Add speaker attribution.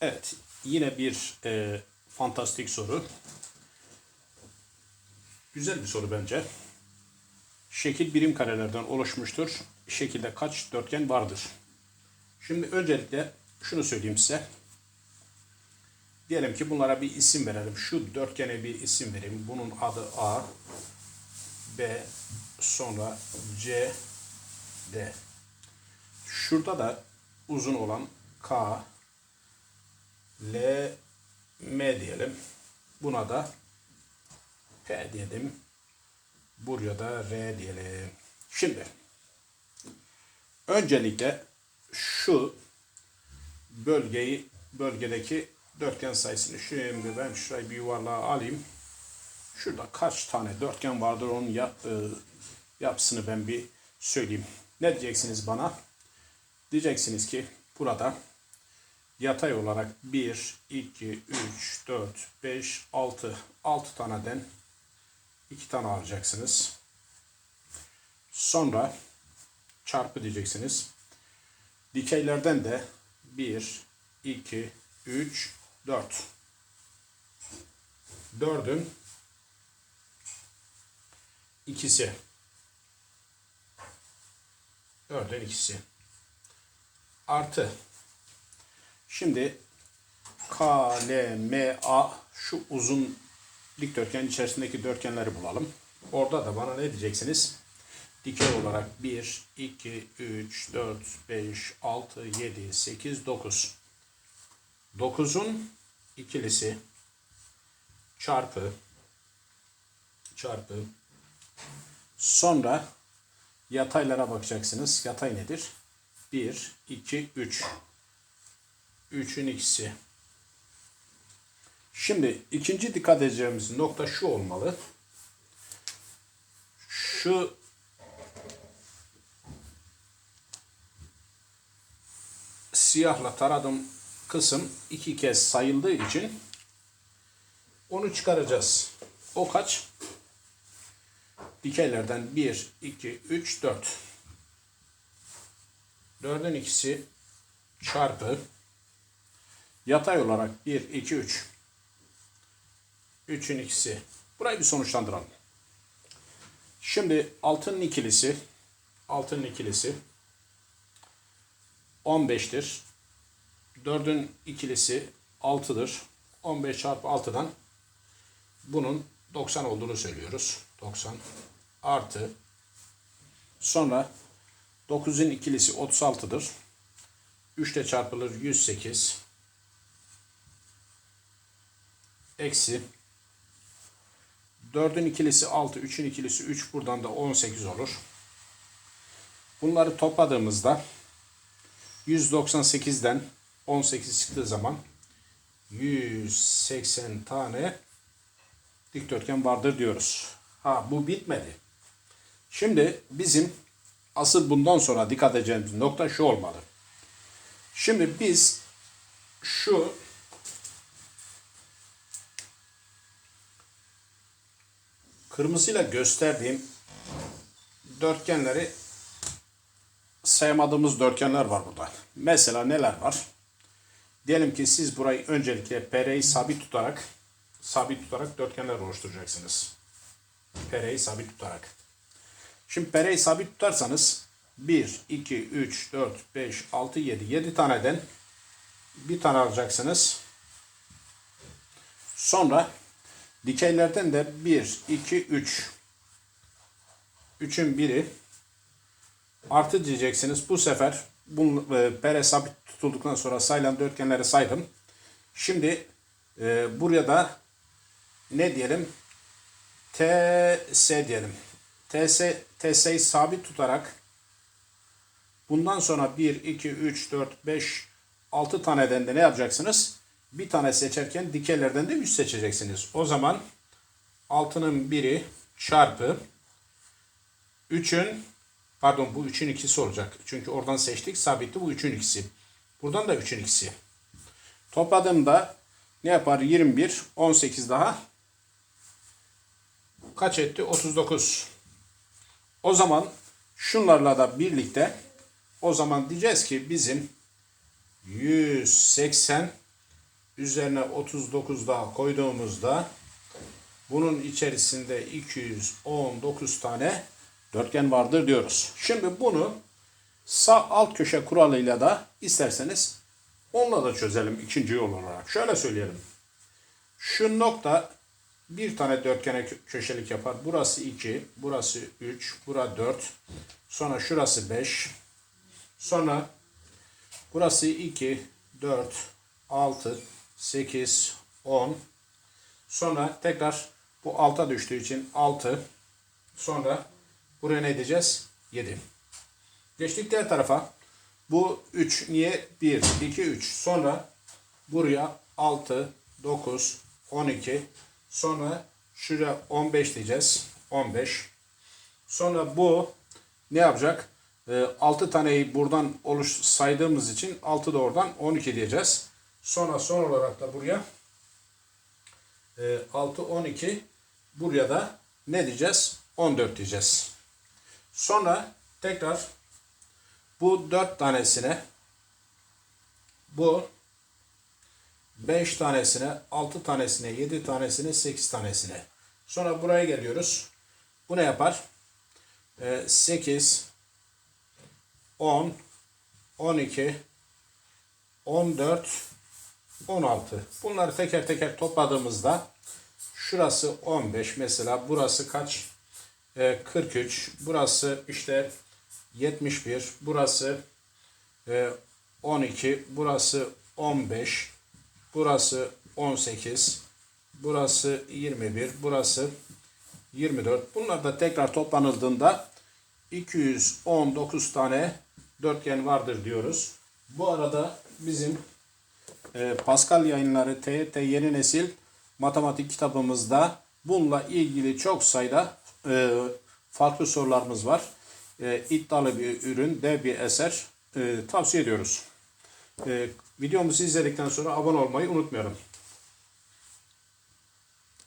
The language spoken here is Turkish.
Speaker 1: Evet, yine bir e, fantastik soru. Güzel bir soru bence. Şekil birim karelerden oluşmuştur. Şekilde kaç dörtgen vardır? Şimdi öncelikle şunu söyleyeyim size. Diyelim ki bunlara bir isim verelim. Şu dörtgene bir isim vereyim. Bunun adı A, B, sonra C, D. Şurada da uzun olan K, L, M diyelim. Buna da P diyelim. Buraya da R diyelim. Şimdi öncelikle şu bölgeyi bölgedeki dörtgen sayısını şimdi ben şurayı bir yuvarlığa alayım. Şurada kaç tane dörtgen vardır onun yap, e, yapısını ben bir söyleyeyim. Ne diyeceksiniz bana? Diyeceksiniz ki burada yatay olarak 1, 2, 3, 4, 5, 6, 6 taneden 2 tane alacaksınız. Sonra çarpı diyeceksiniz. Dikeylerden de 1, 2, 3, 4. 4'ün ikisi. 4'ün ikisi. Artı. Şimdi K, L, M, A şu uzun dikdörtgen içerisindeki dörtgenleri bulalım. Orada da bana ne diyeceksiniz? Dikey olarak 1, 2, 3, 4, 5, 6, 7, 8, 9. 9'un ikilisi çarpı çarpı sonra yataylara bakacaksınız. Yatay nedir? 1, 2, 3. 3'ün ikisi. Şimdi ikinci dikkat edeceğimiz nokta şu olmalı. Şu siyahla taradığım kısım iki kez sayıldığı için onu çıkaracağız. O kaç? Dikeylerden 1, 2, 3, 4. 4'ün ikisi çarpı yatay olarak 1, 2, 3. 3'ün ikisi. Burayı bir sonuçlandıralım. Şimdi altının ikilisi altının ikilisi 15'tir. 4'ün ikilisi 6'dır. 15 çarpı 6'dan bunun 90 olduğunu söylüyoruz. 90 artı sonra 9'un ikilisi 36'dır. 3 ile çarpılır 108 eksi 4'ün ikilisi 6, 3'ün ikilisi 3 buradan da 18 olur. Bunları topladığımızda 198'den 18 çıktığı zaman 180 tane dikdörtgen vardır diyoruz. Ha bu bitmedi. Şimdi bizim asıl bundan sonra dikkat edeceğimiz nokta şu olmalı. Şimdi biz şu kırmızıyla gösterdiğim dörtgenleri sayamadığımız dörtgenler var burada. Mesela neler var? Diyelim ki siz burayı öncelikle PR'yi sabit tutarak sabit tutarak dörtgenler oluşturacaksınız. PR'yi sabit tutarak. Şimdi PR'yi sabit tutarsanız 1, 2, 3, 4, 5, 6, 7, 7 taneden bir tane alacaksınız. Sonra dikeylerden de 1, 2, 3. 3'ün biri artı diyeceksiniz. Bu sefer bu e, pere sabit tutulduktan sonra sayılan dörtgenleri saydım. Şimdi e, buraya da ne diyelim? TS diyelim. TS, TS'yi sabit tutarak bundan sonra 1, 2, 3, 4, 5, 6 taneden de ne yapacaksınız? Bir tane seçerken dikeylerden de 3 seçeceksiniz. O zaman 6'nın biri çarpı 3'ün Pardon bu 3'ün ikisi olacak. Çünkü oradan seçtik sabitti bu 3'ün ikisi. Buradan da 3'ün ikisi. Topladığımda ne yapar? 21, 18 daha. Kaç etti? 39. O zaman şunlarla da birlikte o zaman diyeceğiz ki bizim 180 üzerine 39 daha koyduğumuzda bunun içerisinde 219 tane dörtgen vardır diyoruz. Şimdi bunu sağ alt köşe kuralıyla da isterseniz onunla da çözelim ikinci yol olarak. Şöyle söyleyelim. Şu nokta bir tane dörtgene kö- köşelik yapar. Burası 2, burası 3, bura 4. Sonra şurası 5. Sonra burası 2, 4, 6, 8, 10. Sonra tekrar bu alta düştüğü için 6. Sonra buraya ne diyeceğiz? 7. Geçtik diğer tarafa. Bu 3 niye? 1, 2, 3. Sonra buraya 6, 9, 12. Sonra şuraya 15 diyeceğiz. 15. Sonra bu ne yapacak? 6 taneyi buradan oluş saydığımız için 6 da oradan 12 diyeceğiz. Sonra son olarak da buraya 6, 12 buraya da ne diyeceğiz? 14 diyeceğiz. Sonra tekrar bu 4 tanesine bu 5 tanesine, 6 tanesine, 7 tanesine, 8 tanesine. Sonra buraya geliyoruz. Bu ne yapar? Ee, 8, 10, 12, 14, 16. Bunları teker teker topladığımızda şurası 15 mesela burası kaç? Ee, 43. Burası işte 71. Burası e, 12. Burası 15. Burası 18. Burası 21. Burası 24. Bunlar da tekrar toplanıldığında 219 tane dörtgen vardır diyoruz. Bu arada bizim e, Pascal yayınları TYT yeni nesil matematik kitabımızda bununla ilgili çok sayıda e, farklı sorularımız var. E, iddialı bir ürün, dev bir eser e, tavsiye ediyoruz. E, videomuzu izledikten sonra abone olmayı unutmayalım.